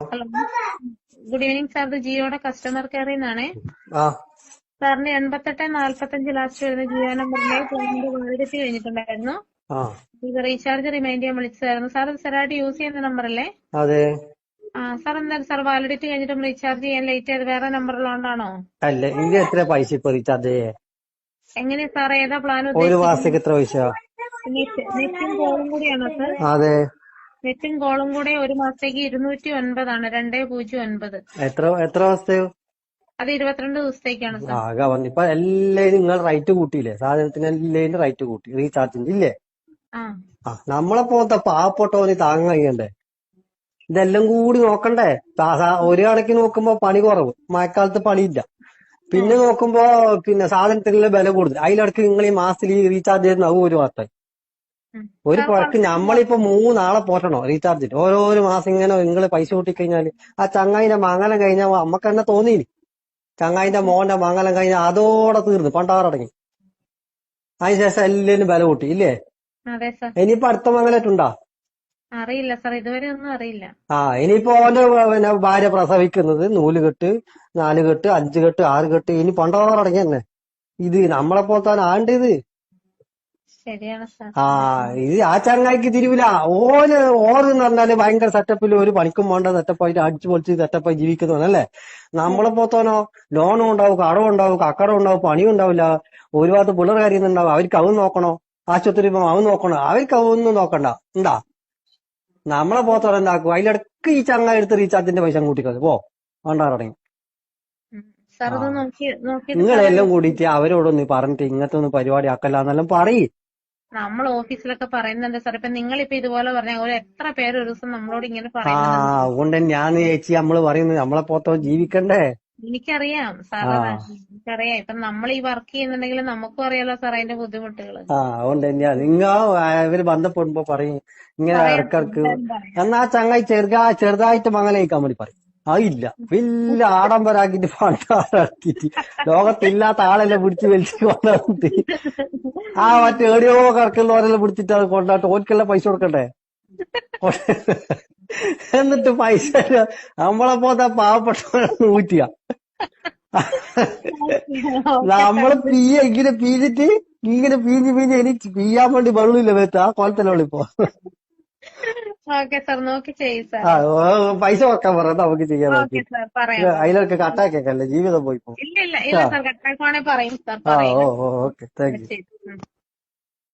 Hello. Good evening sir. ഇത് ജിയോയുടെ customer കെയറിൽ നിന്നാണേ. സാറിന് എൺപത്തെട്ട് നാല്പത്തഞ്ച് ലാസ്റ്റ് വരുന്ന ജിയോ നമ്പറിലെ പേയ്മെന്റ് വാലിഡിറ്റി കഴിഞ്ഞിട്ടുണ്ടായിരുന്നു. ഇത് റീചാർജ് റിമൈൻഡ് ചെയ്യാൻ വിളിച്ചതായിരുന്നു. സാർ ഇത് സ്ഥിരമായിട്ട് യൂസ് ചെയ്യുന്ന നമ്പറല്ലേ? അതെ. ആ സാർ എന്തായാലും സാർ വാലിഡിറ്റി കഴിഞ്ഞിട്ടും റീചാർജ് ചെയ്യാൻ ലേറ്റ് ആയത്? വേറെ നമ്പറിലുകൊണ്ടാണോ അല്ല ഇത് എത്ര പൈസ ഇപ്പൊ റീചാർജ് എങ്ങനെ എങ്ങനെയാ സാർ ഏതാ പ്ലാൻ ഒരു മാസത്തേക്ക് എത്ര പൈസ? നെറ്റും കോളും കൂടിയാണോ സാർ? അതെ. നെറ്റും കോളും കൂടെ ഒരു മാസത്തേക്ക് ഇരുന്നൂറ്റി ഒൻപതാണ് രണ്ടേ പൂജ്യം ഒൻപത്. എത്ര എത്ര മാസത്തെ? അത് ഇരുപത്തിരണ്ട് ദിവസത്തേക്കാണ് സാർ. ആകെ വന്നു ഇപ്പൊ എല്ലാരും നിങ്ങൾ റൈറ്റ് കൂട്ടിയില്ലേ? സാധനത്തിന് എല്ലാരും റൈറ്റ് കൂട്ടി റീചാർജിന്റെ ഇല്ലേ? ആ. നമ്മളെ പോലത്തെ പാവപ്പെട്ടവന് താങ്ങാൻ കഴിയണ്ടേ? ഇതെല്ലാം കൂടി നോക്കണ്ടേ? ഒരു കണക്കിന് നോക്കുമ്പോ പണി കുറവ്. മഴക്കാലത്ത് പണിയില്ല. പിന്നെ നോക്കുമ്പോ പിന്നെ സാധനത്തിനുള്ള വില കൂടുതൽ. അതിലിടക്ക് നിങ്ങൾ ഈ മാസത്തിൽ റീചാർജ് ചെയ്യുന്ന ഒരു മാസമായി. ഒരു പുറക്ക് നമ്മളിപ്പോ മൂന്നാളെ പോറ്റണോ? റീചാർജിന് ഓരോരോ മാസം ഇങ്ങനെ നിങ്ങൾ പൈസ കൂട്ടിക്കഴിഞ്ഞാൽ ആ ചങ്ങായിന്റെ മംഗലം കഴിഞ്ഞാൽ നമ്മക്ക് തന്നെ തോന്നിയില്ല ചങ്ങായിന്റെ മോന്റെ മംഗലം കഴിഞ്ഞാൽ അതോടെ തീർന്നു. പണ്ടാറടങ്ങി അതിനുശേഷം എല്ലാരും ബല കൂട്ടി. ഇല്ലേ? ഇനിയിപ്പോ അടുത്ത മംഗലായിട്ടുണ്ടോ അറിയില്ല സാർ. ഇതുവരെ ഒന്നും അറിയില്ല. ആ ഇനിയിപ്പോ ഓന്റെ പിന്നെ ഭാര്യ പ്രസവിക്കുന്നത് നൂലുകെട്ട് നാലുകെട്ട് നാല് കെട്ട് അഞ്ച് കെട്ട് ആറ് കെട്ട്. ഇനി പണ്ടാറടങ്ങി തന്നെ ഇത് നമ്മളെ പോലത്തെ ആണ്ട് ഇത്? ആ ഇത് ആ ചങ്ങായിക്ക് തിരിവില്ല. ഓന് ഓരെന്ന് പറഞ്ഞാൽ ഭയങ്കര സെറ്റപ്പിൽ ഒരു പണിക്കും വേണ്ട സെറ്റപ്പായിട്ട് അടിച്ചു പൊളിച്ച് സെറ്റപ്പായി ജീവിക്കുന്നവനല്ലേ നമ്മളെ പോത്തോനോ ലോണും ഉണ്ടാവും കടവും ഉണ്ടാവും കക്കടം ഉണ്ടാവും പണിയും ഉണ്ടാവില്ല. ഒരുപാട് ഭാഗത്ത് പിള്ളേർ ഉണ്ടാവും. അവർക്ക് അവൻ നോക്കണോ? ആശുപത്രി അവൻ നോക്കണോ? അവർക്ക് അവൊന്നും നോക്കണ്ട. എന്താ? നമ്മളെ പോത്തോടെ എന്താക്കും? അതിലിടക്ക് ഈ ചങ്ങായി എടുത്ത് റീചാർജിന്റെ പൈസ കൂട്ടിക്കളി പോ. വേണ്ടാറടങ്ങി നിങ്ങളെല്ലാം കൂടിയിട്ട് അവരോടൊന്ന് പറഞ്ഞിട്ട് ഇങ്ങനത്തെ ഒന്ന് പരിപാടി ആക്കല്ല എന്നെല്ലാം പറയ്. നമ്മൾ ഓഫീസിലൊക്കെ പറയുന്നുണ്ട് സാർ ഇപ്പൊ നിങ്ങളിപ്പോ ഇതുപോലെ പറഞ്ഞ ഒരു എത്ര പേര് ഒരു ദിവസം നമ്മളോട് ഇങ്ങനെ ആ പറയുന്നുണ്ട് അതുകൊണ്ട് തന്നെയാന്ന് ചേച്ചി നമ്മൾ പറയുന്നത് നമ്മളെ പോത്തോ ജീവിക്കണ്ടേ? എനിക്കറിയാം. സാർ ആ. എനിക്കറിയാം. ഇപ്പൊ നമ്മൾ ഈ വർക്ക് ചെയ്യുന്നുണ്ടെങ്കിൽ നമുക്കും അറിയാലോ സാർ അതിന്റെ ബുദ്ധിമുട്ടുകൾ ആ അതുകൊണ്ട് തന്നെയാ നിങ്ങ ഇവർ ബന്ധപ്പെടുമ്പോ പറയും. ഇങ്ങനെ ഇടക്കിടക്ക് എന്നാ ചങ്ങായി ചെറുതാ ചെറുതായിട്ട് മംഗലം കഴിക്കാൻ വേണ്ടി പറയും. അതില്ല വലിയ ആഡംബരാക്കിട്ട് പണ്ടാറാക്കിട്ട് ലോകത്തില്ലാത്ത ആളെല്ലാം പിടിച്ച് വലിച്ചു കൊണ്ടുവന്നിട്ട് ആ മറ്റേ എവിടെയോ കറക്കുള്ളവരെല്ലാം പിടിച്ചിട്ട് അത് കൊണ്ടാട്ട് ഓർക്കെല്ലാം പൈസ കൊടുക്കണ്ടേ? എന്നിട്ട് പൈസ നമ്മളെ പോത്ത പാവപ്പെട്ട ഊറ്റിയ നമ്മൾ പീയ ഇങ്ങനെ പീഞ്ഞിട്ട് ഇങ്ങനെ പീഞ്ഞ് പീഞ്ഞ് എനിക്ക് പീയാൻ വേണ്ടി വെള്ളമില്ല വെച്ചാ ആ കോലത്തിലുള്ള ഇപ്പൊ ഓക്കെ സാർ നോക്കി ചെയ്യും സാർ ആ ഓ, പൈസ വെക്കാൻ പറ നമുക്ക് ചെയ്യാൻ അതിലൊക്കെ കട്ടാക്കിയേക്കല്ലേ ജീവിതം പോയി ഓക്കെ താങ്ക് യു.